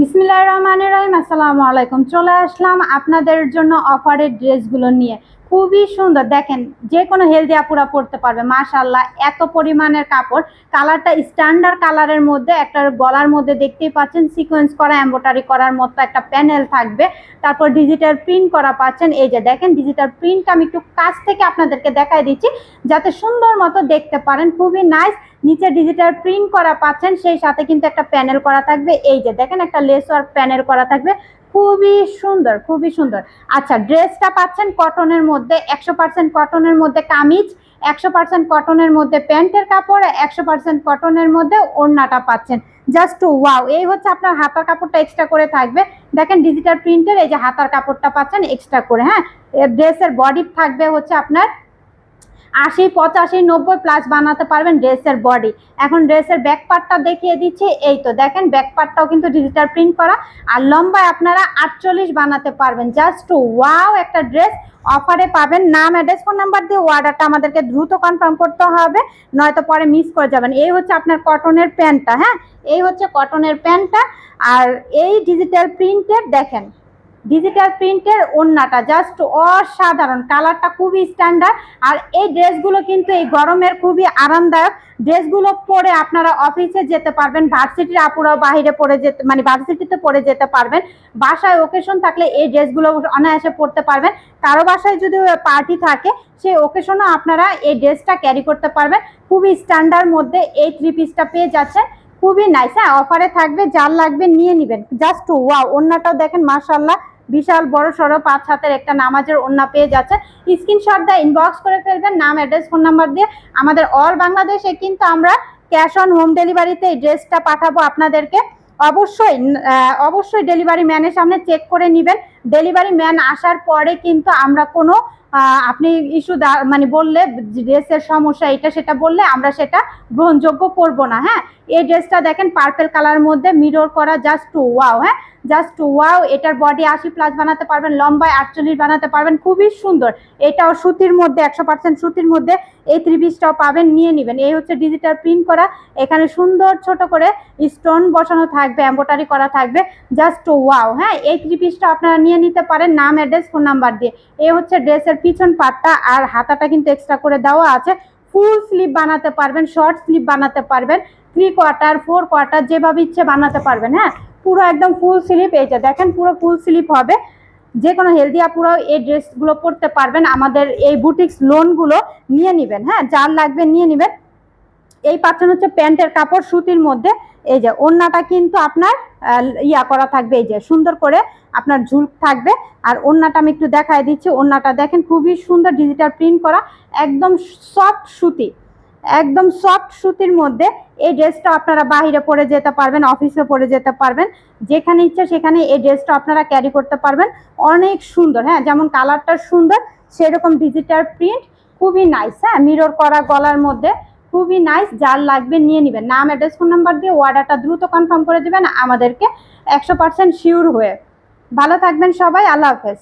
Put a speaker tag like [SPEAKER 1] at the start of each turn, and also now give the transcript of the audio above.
[SPEAKER 1] বিসমিল্লাহ রহমানের রহিম আসসালামু আলাইকুম। চলে আসলাম আপনাদের জন্য অফারের ড্রেসগুলো নিয়ে। খুবই সুন্দর। দেখেন যে কোনো হেলদি আপুরা পরতে পারবে। মাশাল্লাহ এত পরিমাণের কাপড়। কালারটা স্ট্যান্ডার্ড কালারের মধ্যে, একটা গলার মধ্যে দেখতেই পাচ্ছেন সিকোয়েন্স করা এম্বোটারি করার মতো একটা প্যানেল থাকবে। তারপর ডিজিটাল প্রিন্ট করা পাচ্ছেন। এই যে দেখেন ডিজিটাল প্রিন্ট আমি একটু কাছ থেকে আপনাদেরকে দেখাই দিচ্ছি, যাতে সুন্দর মতো দেখতে পারেন। খুবই নাইস নিচে ডিজিটাল প্রিন্ট করা পাচ্ছেন, সেই সাথে কিন্তু একটা প্যানেল করা থাকবে। এই যে দেখেন, একটা লেস ওয়ার্ক প্যানেল করা থাকবে। খুবই সুন্দর খুবই সুন্দর। আচ্ছা ড্রেসটা পাচ্ছেন কটনের মধ্যে, একশো পার্সেন্ট কটনের মধ্যে কামিজ, একশো পার্সেন্ট কটনের মধ্যে প্যান্টের কাপড়, একশো পার্সেন্ট কটনের মধ্যে ওড়নাটা পাচ্ছেন। জাস্ট ওয়াও এই হচ্ছে আপনার হাতার কাপড়টা এক্সট্রা করে থাকবে। দেখেন ডিজিটাল প্রিন্টের এই যে হাতার কাপড়টা পাচ্ছেন এক্সট্রা করে হ্যাঁ? ড্রেসের বডি থাকবে হচ্ছে আপনার আশি, পঁচাশি, নব্বই প্লাস বানাতে পারবেন ড্রেসের বডি এখন ড্রেসের ব্যাক পার্টটা দেখিয়ে দিচ্ছি, এই তো দেখেন ব্যাক পার্টটাও কিন্তু ডিজিটাল প্রিন্ট করা। আর লম্বায় আপনারা আটচল্লিশ বানাতে পারবেন। জাস্ট টু ওয়াও একটা ড্রেস অফারে পাবেন। নাম অ্যাড্রেস ফোন নাম্বার দিয়ে অর্ডারটা আমাদেরকে দ্রুত কনফার্ম করতে হবে, নয়তো পরে মিস করে যাবেন। এই হচ্ছে আপনার কটনের প্যান্টটা হ্যাঁ? এই হচ্ছে কটনের প্যান্টটা আর এই ডিজিটাল প্রিন্টের দেখেন ডিজিটাল প্রিন্টের ওড়নাটা জাস্ট অসাধারণ। কালারটা খুবই স্ট্যান্ডার্ড আর এই ড্রেসগুলো কিন্তু এই গরমের খুবই আরামদায়ক। ড্রেসগুলো পরে আপনারা অফিসে যেতে পারবেন ভার্সিটির আপুরাও বাইরে পরে যেতে মানে ভার্সিটিতে পরে যেতে পারবেন। বাসায় ওকেশন থাকলে এই ড্রেসগুলো অনায়াসে পরতে পারবেন। কারও বাসায় যদি পার্টি থাকে, সেই ওকেশনও আপনারা এই ড্রেসটা ক্যারি করতে পারবেন। খুবই স্ট্যান্ডার্ড মধ্যে এই থ্রি পিসটা পেয়ে যাচ্ছেন। খুবই নাইস হ্যাঁ অফারে থাকবে, যার লাগবে নিয়ে নেবেন। জাস্ট ওয়াও ওড়নাটাও দেখেন মার্শাল্লাহ বিশাল বড় সড়ো পাঁচ হাতের একটা নামাজের ওড়না পেয়ে যাচ্ছে। স্ক্রিনশট দিয়ে ইনবক্স করে ফেলবেন, নাম অ্যাড্রেস ফোন নাম্বার দিয়ে আমাদের অল বাংলাদেশে কিন্তু আমরা ক্যাশ অন হোম ডেলিভারিতে এই ড্রেসটা পাঠাবো আপনাদেরকে। অবশ্যই অবশ্যই ডেলিভারি ম্যানের সামনে চেক করে নেবেন। ডেলিভারি ম্যান আসার পরে কিন্তু আমরা কোনো আপনি ইস্যু মানে বললে ড্রেসের সমস্যা, এটা সেটা বললে আমরা সেটা গ্রহণযোগ্য করব না হ্যাঁ? এই ড্রেসটা দেখেন পার্পেল কালার মধ্যে মিরর করা জাস্ট ওয়াও হ্যাঁ? জাস্ট ওয়াও এটার বডি আশি প্লাস বানাতে পারবেন, লম্বায় আটচল্লিশ বানাতে পারবেন, খুবই সুন্দর। এটাও সুতির মধ্যে, একশো পার্সেন্ট সুতির মধ্যে এই থ্রি পিসটাও পাবেন, নিয়ে নেবেন। এই হচ্ছে ডিজিটাল প্রিন্ট করা, এখানে সুন্দর ছোট করে স্টোন বসানো থাকবে এম্বোটারি করা থাকবে জাস্ট ওয়াও হ্যাঁ? এই থ্রি পিসটা আপনারা নিয়ে নিতে পারেন, নাম অ্যাড্রেস ফোন নাম্বার দিয়ে। এই হচ্ছে ড্রেসের পিছন পাটটা আর হাতাটা কিন্তু এক্সট্রা করে দেওয়া আছে। ফুল স্লিভ বানাতে পারবেন শর্ট স্লিভ বানাতে পারবেন থ্রি কোয়ার্টার ফোর কোয়ার্টার যেভাবে ইচ্ছে বানাতে পারবেন হ্যাঁ? পুরো একদম ফুল স্লিপ এই যে দেখেন পুরো ফুল স্লিপ হবে। যে কোনো হেলদি আপুরাও এই ড্রেসগুলো পরতে পারবেন। আমাদের এই বুটিক্স লোনগুলো নিয়ে নেবেন হ্যাঁ? যার লাগবে নিয়ে নেবেন। এই পাচ্ছেন হচ্ছে প্যান্টের কাপড় সুতির মধ্যে। এই যে ওড়নাটা কিন্তু আপনার ইয়া করা থাকবে, এই যে সুন্দর করে আপনার ঝুল থাকবে। আর ওড়নাটা আমি একটু দেখায় দিচ্ছি। ওড়নাটা দেখেন, খুবই সুন্দর ডিজিটাল প্রিন্ট করা, একদম সফট সুতি। একদম সফট সুতির মধ্যে এই ড্রেসটা আপনারা বাইরে পরে যেতে পারবেন অফিসে পরে যেতে পারবেন। যেখানে ইচ্ছা সেখানে এই ড্রেসটা আপনারা ক্যারি করতে পারবেন। অনেক সুন্দর হ্যাঁ যেমন কালারটা সুন্দর, সেরকম ডিজিটাল প্রিন্ট খুবই নাইস হ্যাঁ মিরর করা, গলার মধ্যে। খুবই নাইস যার লাগবে নিয়ে নেবেন। নাম অ্যাড্রেস ফোন নাম্বার দিয়ে অর্ডারটা দ্রুত কনফার্ম করে দেবেন আমাদেরকে একশো পার্সেন্ট শিওর হয়ে। ভালো থাকবেন সবাই, আল্লাহ হাফেজ।